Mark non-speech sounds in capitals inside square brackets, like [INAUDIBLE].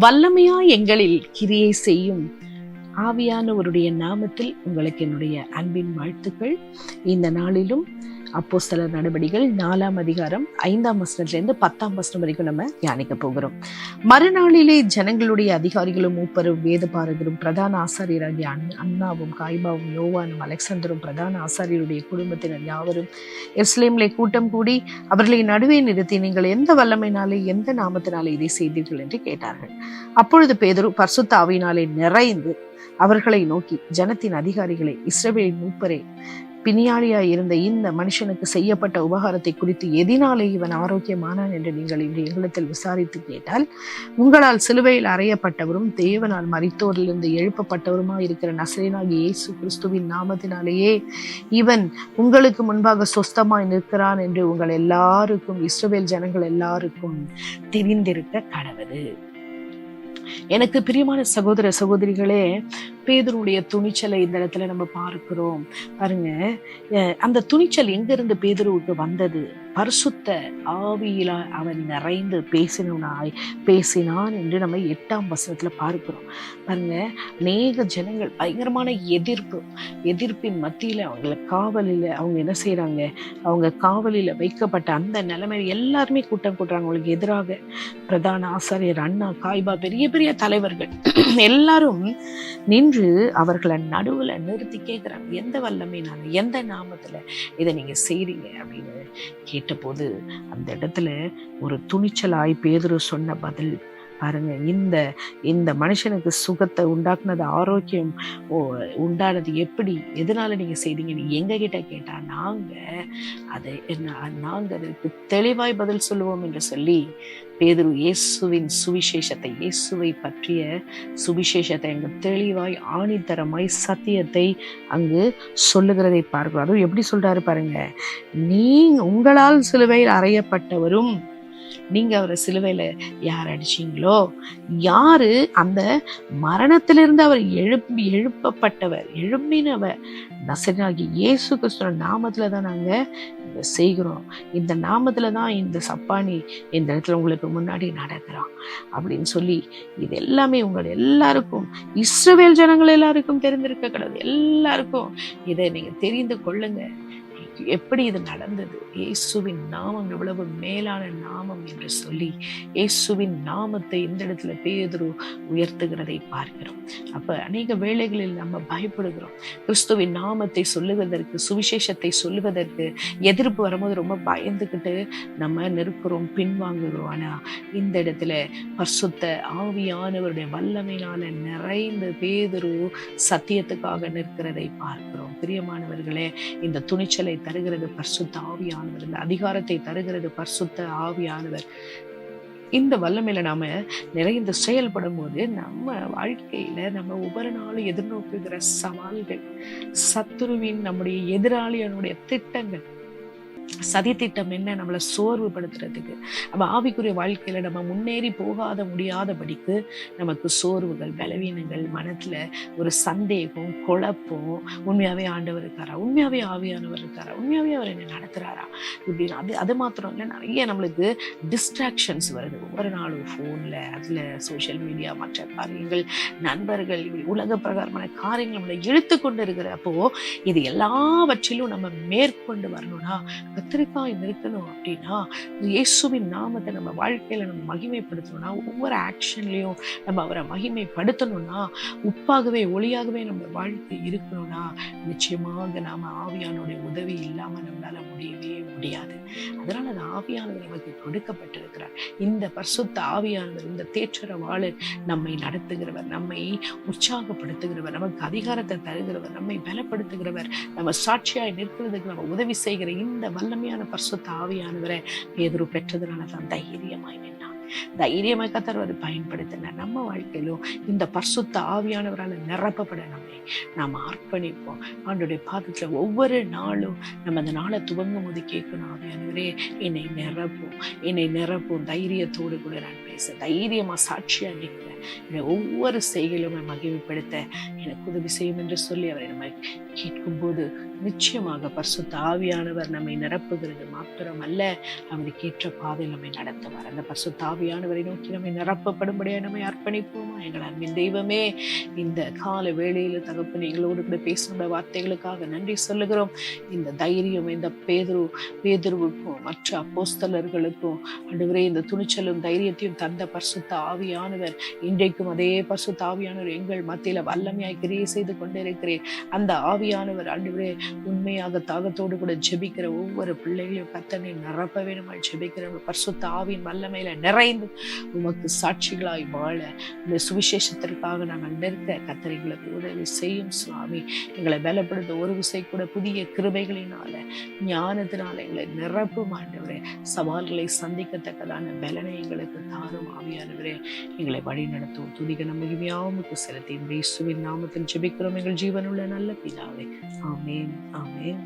வல்லமையா எங்களில் கிரியை செய்யும் ஆவியானவருடைய நாமத்தில் உங்களுக்கு என்னுடைய அன்பின் வாழ்த்துக்கள். இந்த நாளிலும் அப்போஸ்தலர் நடவடிகள் நாலாம் அதிகாரம் ஐந்தாம் வசனத்திலிருந்து பத்தாம் வசனம் வரைக்கும் நம்ம தியானிக்க போகிறோம். மறுநாளிலே ஜனங்களுடைய அதிகாரிகளும் மூப்பரும் வேதபாரகரும் பிரதான ஆசாரியராகிய அண்ணாவும் காய்பாவும் யோவானும் அலெக்சாந்தரும் பிரதான ஆசாரியருடைய குடும்பத்தினர் யாவரும் எஸ்லேம்லே கூட்டம் கூடி அவர்களை நடுவே நிறுத்தி நீங்கள் எந்த வல்லமையினாலே எந்த நாமத்தினாலே இதை செய்தீர்கள் என்று கேட்டார்கள். அப்பொழுது பேதரு பர்சுத்தாவினாலே நிறைந்து அவர்களை நோக்கி ஜனத்தின் அதிகாரிகளை இஸ்ரேலின் மூப்பரே பிணியாளியாய் இருந்த இந்த மனுஷனுக்கு செய்யப்பட்ட உபகாரத்தை குறித்து எதினாலே இவன் ஆரோக்கியமானான் என்று நீங்கள் இன்று எங்களிடத்தில் விசாரித்து கேட்டால் உங்களால் சிலுவையில் அறையப்பட்டவரும் தேவனால் மறித்தோரிலிருந்து எழுப்பப்பட்டவருமா இருக்கிற நசரேனாகி இயேசு கிறிஸ்துவின் நாமத்தினாலேயே இவன் உங்களுக்கு முன்பாக சொஸ்தமாய் நிற்கிறான் என்று உங்கள் எல்லாருக்கும் இஸ்ரவேல் ஜனங்கள் எல்லாருக்கும் தெரிந்திருக்க கடவுது எனக்கு பிரியமான சகோதர சகோதரிகளே பேதருடைய துணிச்சலை இந்த இடத்துல நம்ம பார்க்கிறோம். பாருங்க அந்த துணிச்சல் எங்கிருந்து பேதுருவுக்கு வந்தது? பரிசுத்த ஆவியில அவன் நிறைந்து பேசினாய் பேசினான் என்று நம்ம எட்டாம் வசனத்துல பார்க்கிறோம். பாருங்க அநேக ஜனங்கள் பயங்கரமான எதிர்ப்பு. எதிர்ப்பின் மத்தியில அவங்கள காவலில் அவங்க என்ன செய்யறாங்க அவங்க காவலில் வைக்கப்பட்ட அந்த நிலைமையில எல்லாருமே கூட்டம் கூட்டுறாங்க. அவங்களுக்கு எதிராக பிரதான ஆசாரியர் அண்ணா காய்பா பெரிய பெரிய தலைவர்கள். [CLEARS THROAT] எல்லாரும் நின்று அவர்களை நடுவில் நிறுத்தி கேட்குறாங்க எந்த வல்லமைனால எந்த நாமத்தில் இதை நீங்கள் செய்கிறீங்க அப்படின்னு கேட்டபோது அந்த இடத்துல ஒரு துணிச்சலாய் பேதுரு சொன்ன பதில் பாருங்க இந்த இந்த மனுஷனுக்கு சுகத்தை உண்டாக்குனது ஆரோக்கியம் ஓ உண்டானது எப்படி? எதனால நீங்க செய்தீங்க நீ எங்க கிட்ட கேட்டா நாங்க அதை நாங்க அதற்கு தெளிவாய் பதில் சொல்லுவோம் என்று சொல்லி பேதுரு இயேசுவின் சுவிசேஷத்தை இயேசுவை பற்றிய சுவிசேஷத்தை அங்கு தெளிவாய் ஆணித்தரமாய் சத்தியத்தை அங்கு சொல்லுகிறதை பார்க்கிறோம். அதுவும் எப்படி சொல்றாரு பாருங்க நீ உங்களால் சிலுவையில் அறையப்பட்டவரும் நீங்கள் அவரை சிலுவையில யார் அடிச்சீங்களோ யார் அந்த மரணத்திலிருந்து அவர் எழுப்பி எழுப்பப்பட்டவர் எழும்பினவர் நசனாகி இயேசு கிறிஸ்துவ நாமத்தில் தான் நாங்கள் இதை செய்கிறோம். இந்த நாமத்தில் தான் இந்த சப்பானி இந்த இடத்துல உங்களுக்கு முன்னாடி நடக்கிறான் அப்படின்னு சொல்லி இது எல்லாமே உங்கள் எல்லாருக்கும் இஸ்ரவேல் ஜனங்கள் எல்லாருக்கும் தெரிந்திருக்க கூடாது. எல்லாருக்கும் இதை நீங்கள் தெரிந்து கொள்ளுங்கள் எப்படி இது நடந்தது? இயேசுவின் நாமம் எவ்வளவு மேலான நாமம் என்று சொல்லி இயேசுவின் நாமத்தை இந்த இடத்துல பேதுரு உயர்த்துகிறதை பார்க்கிறோம். அப்ப அநேக வேளைகளில் நம்ம பயப்படுகிறோம். கிறிஸ்துவின் நாமத்தை சொல்லுவதற்கு சுவிசேஷத்தை சொல்லுவதற்கு எதிர்ப்பு வரும்போது ரொம்ப பயந்துக்கிட்டு நம்ம நிற்கிறோம் பின்வாங்குகிறோம். ஆனா இந்த இடத்துல பர்சுத்த ஆவியானவருடைய வல்லமையினால நிறைந்த பேதுரு சத்தியத்துக்காக நிற்கிறதை பார்க்கிறோம். பிரியமானவர்களே இந்த துணிச்சலை தருகிறது பர்சுத்த ஆவியானவர் இந்த அதிகாரத்தை தருகிறது பர்சுத்த ஆவியானவர். இந்த வல்லமையில நாம நிறைந்து செயல்படும் போது நம்ம வாழ்க்கையில நம்ம ஒவ்வொரு நாளும் எதிர்நோக்குகிற சவால்கள் சத்துருவின் நம்முடைய எதிராளியனுடைய திட்டங்கள் சதி திட்டம் என்ன? நம்மளை சோர்வு படுத்துறதுக்கு நம்ம ஆவிக்குரிய வாழ்க்கையில நம்ம முன்னேறி போகாத முடியாதபடிக்கு நமக்கு சோர்வுகள் பலவீனங்கள் மனத்துல ஒரு சந்தேகம் குழப்பம். உண்மையாவே ஆண்டவர் இருக்காரா? உண்மையாவே ஆவியானவர் இருக்காரா? உண்மையாவே அவர் என்ன நடத்துறாரா? இப்படின்னு அது அது மாத்திரம் இல்லை. நிறைய நம்மளுக்கு டிஸ்ட்ராக்ஷன்ஸ் வருது. ஒவ்வொரு நாளும் ஃபோன்ல அதுல சோஷியல் மீடியா மற்ற காரியங்கள் நண்பர்கள் இப்படி உலக பிரகாரமான காரியங்கள் நம்மளை இழுத்து கொண்டு இருக்கிறப்போ இது எல்லாவற்றிலும் நம்ம மேற்கொண்டு வரணும்னா கத்திரிக்காய் நிறுத்தணும் அப்படின்னா இயேசுவின் நாமத்தை நம்ம வாழ்க்கையில நம்ம மகிமைப்படுத்தணும்னா ஒவ்வொரு ஆக்ஷன்லயும் நம்ம அவரை மகிமைப்படுத்தணும்னா உப்பாகவே ஒளியாகவே நம்ம வாழ்க்கை இருக்கணும்னா நிச்சயமாக நாம ஆவியானுடைய உதவி இல்லாம நம்மளால முடியவே முடியாது. அதனால அந்த ஆவியானவர் நமக்கு கொடுக்கப்பட்டிருக்கிறார். இந்த பரிசுத்த ஆவியானவர் இந்த தேற்றரவாளர் நம்மை நடத்துகிறவர் நம்மை உற்சாகப்படுத்துகிறவர் நமக்கு அதிகாரத்தை தருகிறவர் நம்மை பலப்படுத்துகிறவர் நம்ம சாட்சியாய் நிற்கிறதுக்கு நம்ம உதவி செய்கிற இந்த வல்லமையான பரிசுத்த ஆவியானவரை பேதுரு பெற்றதுனால தான் தைரியமாய் நின்றான் தைரியமாக கத்தர் அதை பயன்படுத்தினார். நம்ம வாழ்க்கையிலும் இந்த பர்சுத்த ஆவியானவரால் நிரப்பப்பட நம்மை நாம் அர்ப்பணிப்போம். ஆண்டுடைய பாதத்தில் ஒவ்வொரு நாளும் நம்ம அந்த நாளை துவங்கும் போது கேட்கணும் ஆவியானவரே என்னை நிரப்பும் என்னை நிரப்பும் தைரியத்தோடு கூட நான் பேச. தைரியமா சாட்சியாக நிற்கிறேன் என்னை ஒவ்வொரு செய்கையிலுமே மகிழ்வுப்படுத்த எனக்கு உதவி செய்யும் என்று சொல்லி அவரை நம்ம கேட்கும்போது நிச்சயமாக பரிசுத்த ஆவியானவர் நம்மை நிரப்புகிறது மாத்திரம் அல்ல அவருக்கு ஏற்ற பாதையில் நம்மை நடத்துவார். அந்த பரிசுத்த ஆவியானவரை நோக்கி நம்மை நிரப்பப்படும்படியாக நம்மை அர்ப்பணிப்போமா? எங்கள் அன்பின் தெய்வமே இந்த கால வேளையில் தகப்பன் எங்களோடு கூட பேசின வார்த்தைகளுக்காக நன்றி சொல்லுகிறோம். இந்த தைரியம் இந்த பேதுரு பேதுருவுக்கும் மற்ற அப்போஸ்தலர்களுக்கும் அடுவரே இந்த துணிச்சலும் தைரியத்தையும் தந்த பரிசுத்த ஆவியானவர் இன்றைக்கும் அதே பரிசுத்த ஆவியானவர் எங்கள் மத்தியில் வல்லமையாய் கிரியை செய்து கொண்டிருக்கிறேன். அந்த ஆவியானவர் ஆண்டவரே உண்மையாக தாகத்தோடு கூட ஜெபிக்கிற ஒவ்வொரு பிள்ளைகளையும் கத்தனை நிரப்ப வேணுமாய் ஜெபிக்கிற பரிசுத்த ஆவியின் வல்லமையில நிறைந்து உமக்கு சாட்சிகளாய் வாழ இந்த சுவிசேஷத்திற்காக நாங்கள் நிற்க கத்தர் உதவி செய்யும் சுவாமி. எங்களை பலப்படுத்த ஒரு விசை கூட புதிய கிருபைகளினால ஞானத்தினால எங்களை நிரப்பும் ஆண்டவரே. சவால்களை சந்திக்கத்தக்கதான பலனை எங்களுக்கு தாரும் ஆவியானவரே. எங்களை வழி நடத்தும் துதிக மகிமையாவுக்கு செலுத்தி இந்த இயேசுவின் நாமத்தில் ஜெபிக்கிறோம். எங்கள் ஜீவனுள்ள நல்ல பிதாவே. ஆமேன். ஆமேன்